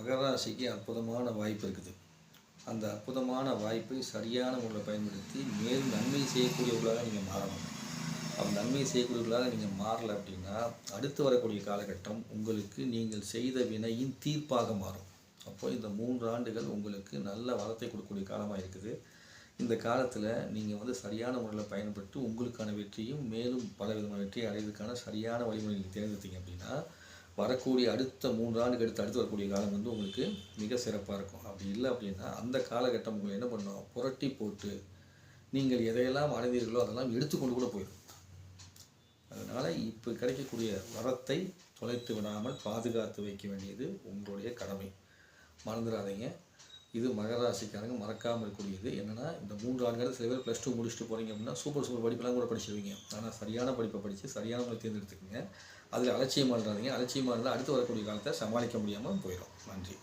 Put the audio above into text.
மகர ராசிக்கு அற்புதமான வாய்ப்பு இருக்குது. அந்த அற்புதமான வாய்ப்பை சரியான முறையில் பயன்படுத்தி மேலும் நன்மை செய்யக்கூடியவர்களாக நீங்கள் மாறணும். அப்போ நன்மை செய்யக்கூடியவர்களாக நீங்கள் மாறலை அப்படின்னா அடுத்து வரக்கூடிய காலகட்டம் உங்களுக்கு நீங்கள் செய்த வினையின் தீர்ப்பாக மாறும். அப்போது இந்த மூன்று ஆண்டுகள் உங்களுக்கு நல்ல வளத்தை கொடுக்கக்கூடிய காலமாக இருக்குது. இந்த காலத்தில் நீங்கள் வந்து சரியான முறையில் பயன்பட்டு உங்களுக்கான வெற்றியும் மேலும் பல விதமான வெற்றியை அடைவதற்கான சரியான வழிமுறை நீங்கள் தேர்ந்தெடுத்தீங்க அப்படின்னா வரக்கூடிய அடுத்த மூன்று ஆண்டுக்கு அடுத்து அடுத்து வரக்கூடிய காலம் வந்து உங்களுக்கு மிக சிறப்பாக இருக்கும். அப்படி இல்லை அப்படின்னா அந்த காலகட்டம் உங்களை என்ன பண்ணும்? புரட்டி போட்டு நீங்கள் எதையெல்லாம் அடைந்தீர்களோ அதெல்லாம் எடுத்துக்கொண்டு கூட போயிடும். அதனால் இப்போ கிடைக்கக்கூடிய வரத்தை தொலைத்து விடாமல் பாதுகாத்து வைக்க வேண்டியது உங்களுடைய கடமை. மறந்துடாதீங்க. இது மகர ராசிக்காரங்க மறக்காமல் இருக்கக்கூடியது. என்னென்னா இந்த மூன்று ஆண்டுகள் சில பேர் ப்ளஸ் டூ முடிச்சுட்டு போகிறீங்க அப்படின்னா சூப்பர் சூப்பர் படிப்பெல்லாம் கூட படிச்சிருவீங்க. ஆனால் சரியான படிப்பை படித்து சரியான முறை தேர்ந்தெடுத்துக்கங்க. அதில் அலட்சியம் இருந்தாதீங்க அலட்சியமாக இருந்தால் அடுத்து வரக்கூடிய காலத்தை சமாளிக்க முடியாமல் போயிடும் நன்றி.